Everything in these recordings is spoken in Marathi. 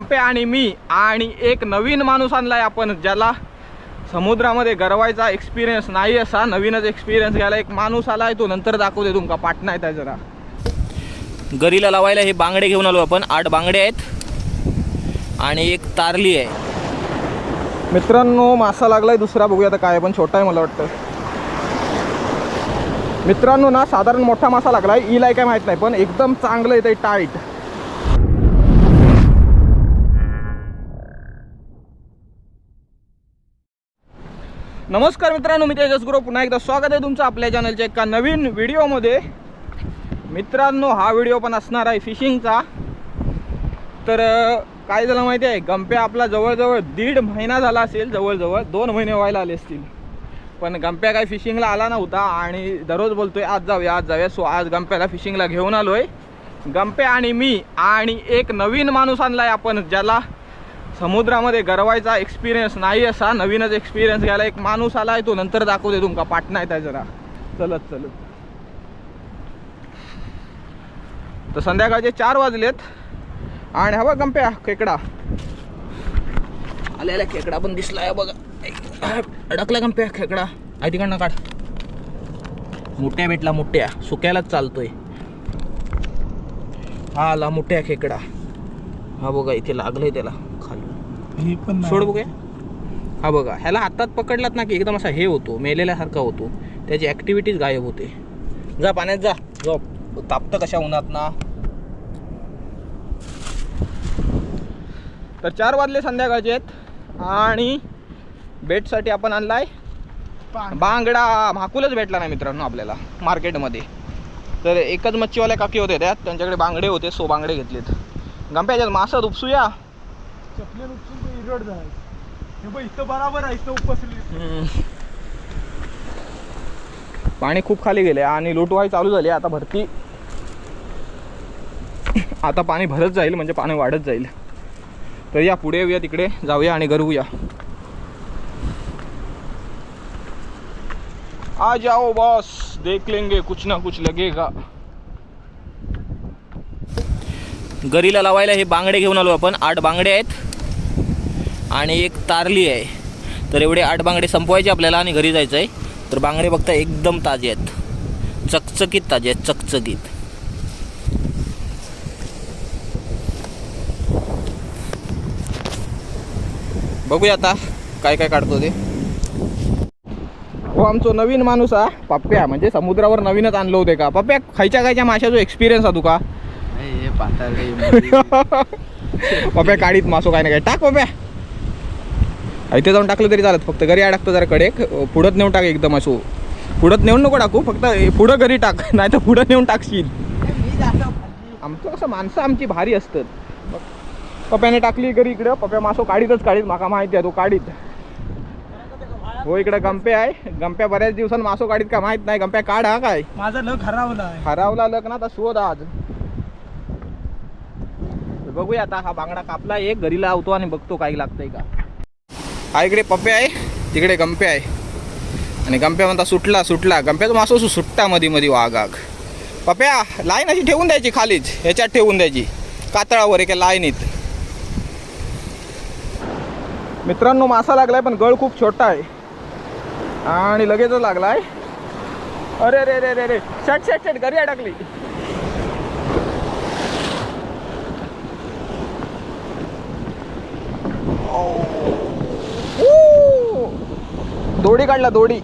गंपे आणि मी आणि एक नवीन माणूस आणलाय आपण ज्याला समुद्रामध्ये गरवायचा एक्सपिरियन्स नाही असा नवीनच एक्सपिरियन्स घ्यायला एक माणूस आलाय तो. नंतर दाखवते तुमका पाटणा आहे त्या जरा. गरीला लावायला हे बांगडे घेऊन आलो आपण. आठ बांगडे आहेत आणि एक तारली आहे. मित्रांनो मासा लागलाय दुसरा बघूया आता काय पण छोटा आहे मला वाटतं. मित्रांनो ना साधारण मोठा मासा लागलाय. इलाय काय माहीत नाही पण एकदम चांगलं येते टाईट नमस्कार मित्रांनो मी तेजस गुरु पुन्हा एकदा स्वागत आहे तुमचं आपल्या चॅनलच्या एका नवीन व्हिडिओमध्ये. मित्रांनो हा व्हिडिओ पण असणार आहे फिशिंगचा तर काय झालं माहिती आहे? गंप्या आपला जवळजवळ दीड महिना झाला असेल जवळजवळ दोन महिने व्हायला आले असतील. पण गंप्या काय फिशिंगला आला नव्हता आणि दररोज बोलतोय आज जाऊया आज जाऊया. सो आज गंप्याला फिशिंगला घेऊन आलोय. गंप्या आणि मी आणि एक नवीन माणूस आणलाय आपण ज्याला समुद्रामध्ये गरवायचा एक्सपिरियन्स नाही असा नवीनच एक्सपिरियन्स घ्यायला एक माणूस आलाय तो नंतर दाखवते तुमका पाटणा आहे जरा. चलत चलत. तर संध्याकाळचे चार वाजलेत. आणि हवा गंप्या खेकडा. आलेला खेकडा पण दिसलाय बघा. अडकला गंप्या खेकडा. आहे तिकडनं काढ. मोठ्या भेटला मोठ्या. सुक्यालाच चालतोय. हा आला मोठ्या खेकडा. हा बघा इथे लागलंय त्याला खाली. पण सोड बघूया. हा बघा ह्याला हातात पकडलात ना की एकदम असा हे होतो मेलेल्यासारखा होतो. त्याची ॲक्टिव्हिटीज गायब होते. जा पाण्यात जा. जा. तापतं कशा उन्हात ना. तर चार वाजले संध्याकाळचे आहेत. आणि बेटसाठी आपण आणलाय बांगडा. भाकुलच भेटला नाही मित्रांनो आपल्याला मार्केटमध्ये. तर एकच मच्छीवाल्या काकी होते त्यात त्यांच्याकडे बांगडे होते सो बांगडे घेतलेत. गंप्याच्यात मासा उपसूया ते हे बघ इथं बराबर आहे इथं उपसली. पाणी खूप खाली गेले आणि लुटवाई चालू झाली. आता भरती. आता पाणी भरत जाईल म्हणजे पाणी वाढत जाईल. तर या पुढे येऊया तिकडे जाऊया आणि गरवूया आ जाओ बॉस देख लेंगे कुछ ना कुछ लगेगा. गरीला लावायला हे बांगडे घेऊन आलो आपण. आठ बांगडे आहेत. आणि एक तारली आहे. तर एवढे आठ बांगडे संपवायचे आपल्याला आणि घरी जायचं आहे. तर बांगडे बघता एकदम ताजे आहेत. चकचकीत ताजे आहेत चकचकीत. बघूया आता काय काय काढतो ते. हो आमचो नवीन माणूस हा पप्प्या. म्हणजे समुद्रावर नवीनच आणलं होते का पप्प्या खायच्या खायच्या माशाचो एक्सपिरियन्स हा तुका? हे पाताळ पप्या काढीत मासो काय नाही काय. टाक पप्या इथे जाऊन टाकलं तरी चालत. फक्त घरी अडकतो जरा कडेक पुढत नेऊन टाक एकदम असो. पुढत नेऊन नको टाकू फक्त पुढं घरी टाक नाही तर पुढं नेऊन टाकशील. आमचं कसं माणसं आमची भारी असतात. पप्याने टाकली घरी इकडं पप्या मासो काढीतच काढीत माका माहिती आहे तो काढीत. हो इकडं गंपे आहे. गंप्या बऱ्याच दिवसांत मासो काढीत का माहीत नाही. गंप्या काढ हा काय. माझा लग हरावला हरावला लग्न तर शोध आज. बघूया आता हा बांगडा कापला एक घरी लावतो आणि बघतो काही लागतंय का. हा इकडे पप्पे आहे तिकडे गंपे आहे. आणि गंप्या म्हणता सुटला सुटला. गंप्याचा मासो सु- सुट्टा मध्ये मध्ये वाघाग. पप्या लाईन अशी ठेवून द्यायची खालीच. ह्याच्यात ठेवून द्यायची. कातळावर एका लाईनीत. मित्रांनो मासा लागलाय पण गळ खूप छोटा आहे. आणि लगेचच लागलाय. अरे अरे अरे रे रे शट शट शट. घरी अडकली. Oh. दोडी काढला दोडी.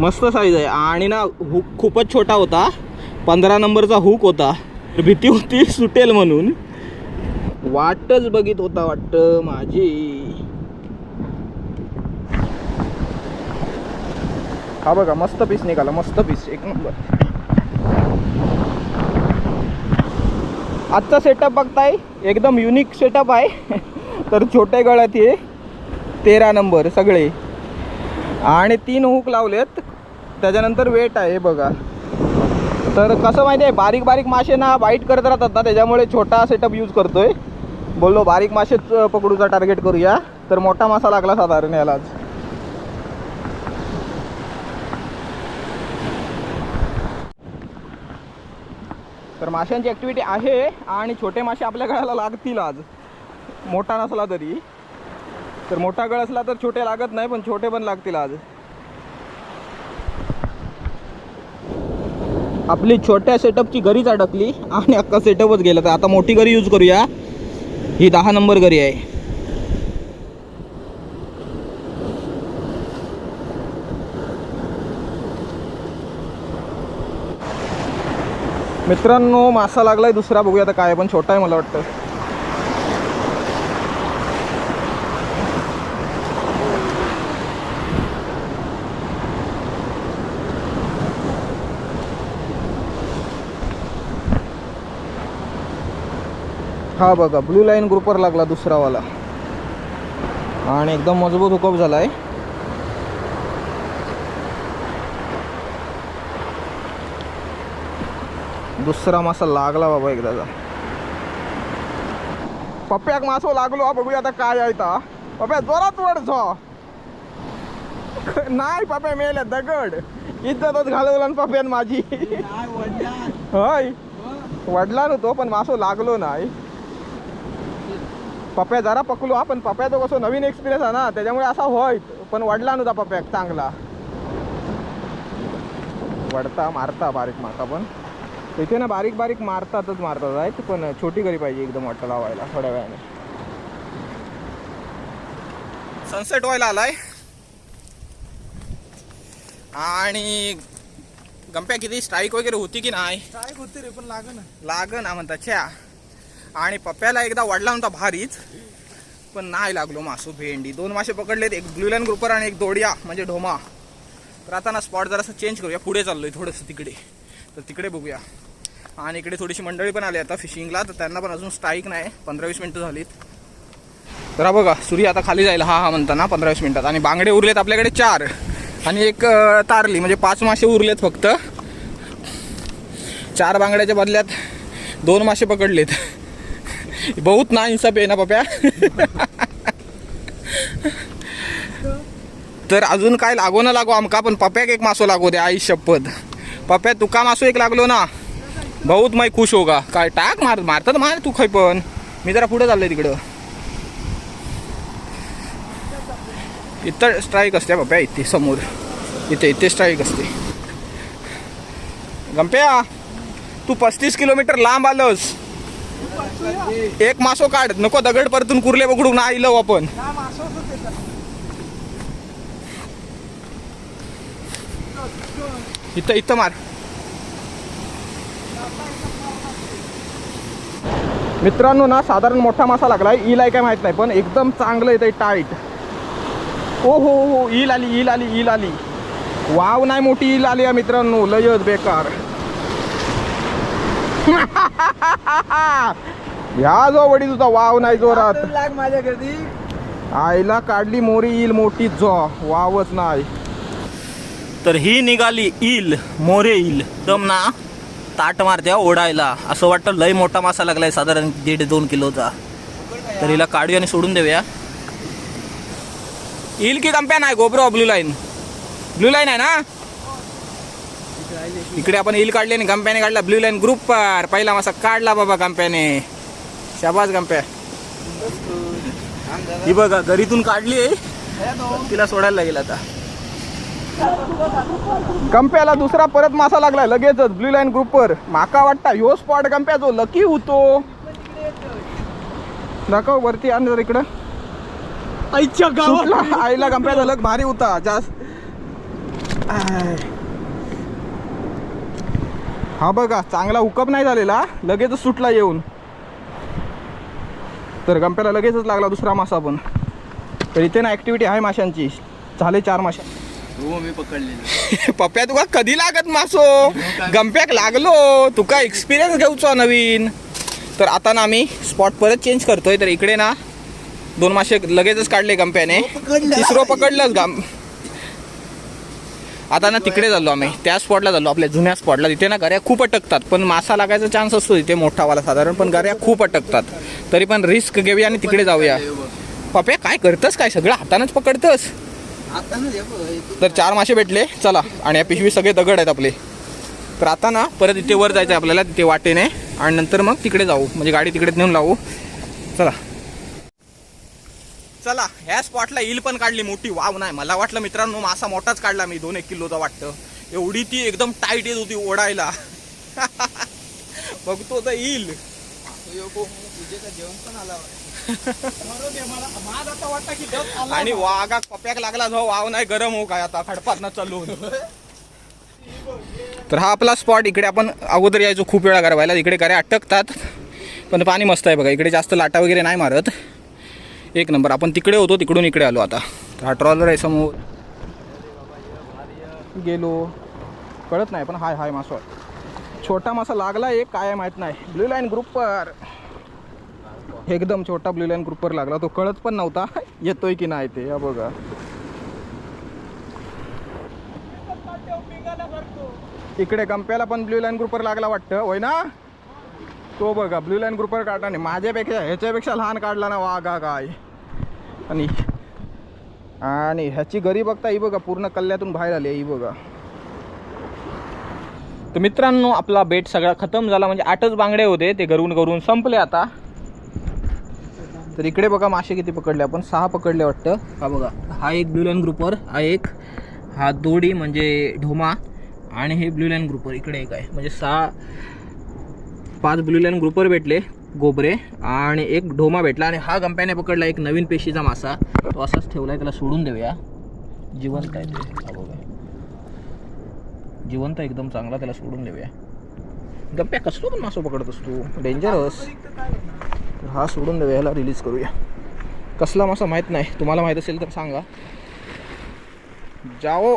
मस्त साईज आहे. आणि ना हुक खूपच छोटा होता. पंधरा नंबरचा हुक होता. तर भीती होती सुटेल म्हणून. वाटच बघित होता वाटत माझी. हा बघा मस्त पीस निघाला मस्त पीस एक नंबर आजचा सेटअप बघताय एकदम युनिक सेटअप आहे. तर छोटे गळ्यात हे तेरा नंबर सगळे. आणि तीन हुक लावलेत. त्याच्यानंतर वेट आहे बघा. तर कसं माहिती आहे बारीक बारीक मासे ना वाईट करत राहतात ना त्याच्यामुळे छोटा सेटअप यूज करतोय. बोललो बारीक मासेच पकडूचा टार्गेट करूया. तर मोठा मासा लागला साधारण यालाच तर माशांची ॲक्टिव्हिटी आहे आणि छोटे मासे आपल्या गळ्याला लागतील आज. मोठा नसला तरी. तर मोठा गळ असला तर छोटे लागत नाही पण छोटे पण लागतील आज. आपली छोट्या सेटअपची घरीच अडकली आणि अख्खा सेटअपच गेला. तर आता मोठी घरी यूज करूया. ही दहा नंबर घरी आहे. मित्रांनो मासा लागलाय दुसरा. बघूया आता काय पण छोटा आहे मला वाटतं. हा बघा ब्लू लाईन ग्रुपवर लागला दुसरावाला. आणि एकदम मजबूत हुकअप झालाय. दुसरा मासा लागला बाबा एकदाचा पप्प्याक मासो लागलो हा बघूया आता काय आहे ता पप्प्या जोरात वड झो. नाही पप्प्या मेल्या दगड. इज्जतच घालवला ना पप्प्यान माझी. होय. वडला नव्हतो पण मासो लागलो नाही. पप्या जरा पकलो हा पण पप्या तो कसं नवीन एक्सपिरियन्स आहे ना त्याच्यामुळे असा होय पण वडला नव्हता पप्याक चांगला. वडता मारता बारीक मारता पण. तिथे ना बारीक बारीक मारतातच मारतात आहेत पण छोटी घरी पाहिजे एकदम वाटतं लावायला थोड्या वेळाने. सनसेट व्हायला आलाय. आणि गंप्या किती स्ट्राईक वगैरे होती की नाही? काय होते रे पण लाग ना लाग ना म्हणता छ्या. आणि पप्प्याला एकदा वाढला नव्हता भारीच पण नाही लागलो मासू भेंडी. दोन मासे पकडलेत एक ग्लुलन ग्रुपर आणि एक दोडिया म्हणजे ढोमा. तर आता ना स्पॉट जरासं चेंज करूया. पुढे चाललोय थोडंसं तिकडे. तर तिकडे बघूया. आणि इकडे थोडीशी मंडळी पण आली आता फिशिंगला तर त्यांना पण अजून स्ट्राईक नाही. पंधरा वीस मिनटं झालीत. तर बघा सूर्य आता खाली जाईल हा हा म्हणता ना पंधरा वीस आणि बांगडे उरलेत आपल्याकडे चार. आणि एक तारली म्हणजे पाच मासे उरलेत फक्त. चार बांगड्याच्या बदल्यात दोन मासे पकडलेत. बहुत ना हिंसा आहे ना पप्या तर अजून काय लागो ना लागो आमका पण पप्याक एक मासो लागो दे आई शपथ पप्या तुका मासो एक लागलो ना बहुत मै खुश होगा काय टाक मार मारतात मार तू खै पण मी जरा पुढे चाललोय तिकडं इथं स्ट्राईक असते पप्या इथे समोर इथे इथे स्ट्राईक असते गंप्या तू पस्तीस किलोमीटर लांब आलंस एक मासो काढ. नको दगड परतून कुर्ले पकडून आईलो आपण. इथं इथं मार. मित्रांनो ना साधारण मोठा मासा लागलाय. ईल आहे काय माहीत नाही पण एकदम चांगलं येतं टाईट ओ हो हो, हो ईल आली ईल आली ईल आली. वाव नाही मोठी ईल आली या मित्रांनो. लयच बेकार. ह्या जो वडी तुझा वाव नाही जोरात. लाग माझ्या कधी आईला काढली मोरी ईल मोठी जो. वावच नाही. तर ही निघाली ईल मोरे ईल दम ना. ताट मारत्या ओढायला. असं वाटतं लय मोठा मासा लागलाय साधारण दीड दोन किलोचा. तर हिला काढूया आणि सोडून देऊया. येईल की कंप्या नाही GoPro blue line. Blue line आहे ना? इकडे आपण ईल काढली आणि गंप्याने काढला. ब्लू लाईन ग्रुप पर. पहिला मासा काढला बाबा गंप्याने. शाबास गंप्या. ही बघा घरीतून काढली तिला सोडायला लागेल आता. गंप्याला दुसरा परत मासा लागलाय लगेचच. ब्लू लाईन ग्रुपवर माका वाटता ह्यो स्पॉट गंप्या जो लकी होतो. दाखव वरती आण जरा इकडं. आईच्या सुटला. आईला गंप्याचा लग भारी होता. जास्त. हा बघा चांगला हुकअप नाही झालेला. लगेचच सुटला येऊन. तर गंप्याला लगेचच लागला दुसरा मासा पण. तर इथे ना ऍक्टिव्हिटी आहे माशांची. झाले चार माशा. हो मी पप्प्या तुका कधी लागत मासो? गंप्याक लागलो. तुका एक्सपिरियन्स घेऊचो नवीन. तर आता ना आम्ही स्पॉट परत चेंज करतोय. तर इकडे ना दोन मासे लगेचच काढले गंप्याने. तिसरं पकडलंच गम आता ना तिकडे चाललो आम्ही. त्या स्पॉटला चाललो. आपल्या जुन्या स्पॉटला तिथे ना गऱ्या खूप अटकतात. पण मासा लागायचा चान्स असतो तिथे मोठावाला साधारण. पण गऱ्या खूप अटकतात. तरी पण रिस्क घेऊया आणि तिकडे जाऊया. पप्या काय करतस काय सगळं? हातानंच पकडतस? तर चार मासे भेटले. चला. आणि या पिशवी सगळे दगड आहेत आपले. तर आता ना परत इथे वर जायचं आहे आपल्याला तिथे वाटेने. आणि नंतर मग तिकडे जाऊ. म्हणजे गाडी तिकडे नेऊन लावू. चला. चला ह्या स्पॉटला ईल पण काढली मोठी. वाव नाही मला वाटलं मित्रांनो मासा मोठाच काढला मी दोन एक किलोचा वाटतं. एवढी ती एकदम टाईट येत होती ओढायला. बघतो तर येईल आणि वाघा कप्याक लागला जो वाव नाही गरम हो काय आता खडपात ना चालू तर हा आपला स्पॉट इकडे आपण अगोदर यायचो खूप वेळा गरवायला इकडे गऱ्या अटकतात. पण पाणी मस्त आहे बघा इकडे जास्त लाटा वगैरे नाही मारत. एक नंबर. आपण तिकडे होतो तिकडून इकडे आलो आता. तर हा ट्रॉलर आहे समोर. गेलो. कळत नाही पण हाय हाय मासा. छोटा मासा लागला एक काय माहीत नाही. ब्ल्यू लाईन ग्रुपवर एकदम छोटा ब्ल्यू लाईन ग्रुपवर लागला. तो कळत पण नव्हता. येतोय की नाही ते या बघा. इकडे कंप्याला पण ब्ल्यू लाईन ग्रुपवर लागला वाटतं. होय ना? तो बघा ब्ल्यू लाईन ग्रुपवर काढला नाही. माझ्यापेक्षा ह्याच्यापेक्षा लहान काढला ना वाघा काय. आणि आणि ह्याची गरी बघता ही बघा पूर्ण कल्ल्यातून बाहेर आली ही बघा. तर मित्रांनो आपला बेट सगळा खतम झाला. म्हणजे आठच बांगडे होते ते गरून गरून संपले आता. तर इकडे बघा मासे किती पकडले आपण. सहा पकडले वाटतं. हा बघा हा एक ब्ल्यू लाईन ग्रुपवर हा एक हा दोडी म्हणजे ढोमा आणि हे ब्ल्यू लाईन ग्रुपवर इकडे एक आहे. म्हणजे सहा पाच ब्लू लाईन ग्रुपर भेटले गोबरे आणि एक ढोमा भेटला आणि हा गंप्याने पकडला एक नवीन पेशीचा मासा. तो असाच ठेवलाय त्याला सोडून देऊया. जिवंत आहे ते. बघा. जिवंत एकदम चांगला त्याला सोडून देऊया. गप्प्या कसलो पण मासो पकडत असतो. डेंजरस तर हा सोडून देऊया ह्याला रिलीज करूया. कसला मासा माहीत नाही. तुम्हाला माहीत असेल तर सांगा. जाओ.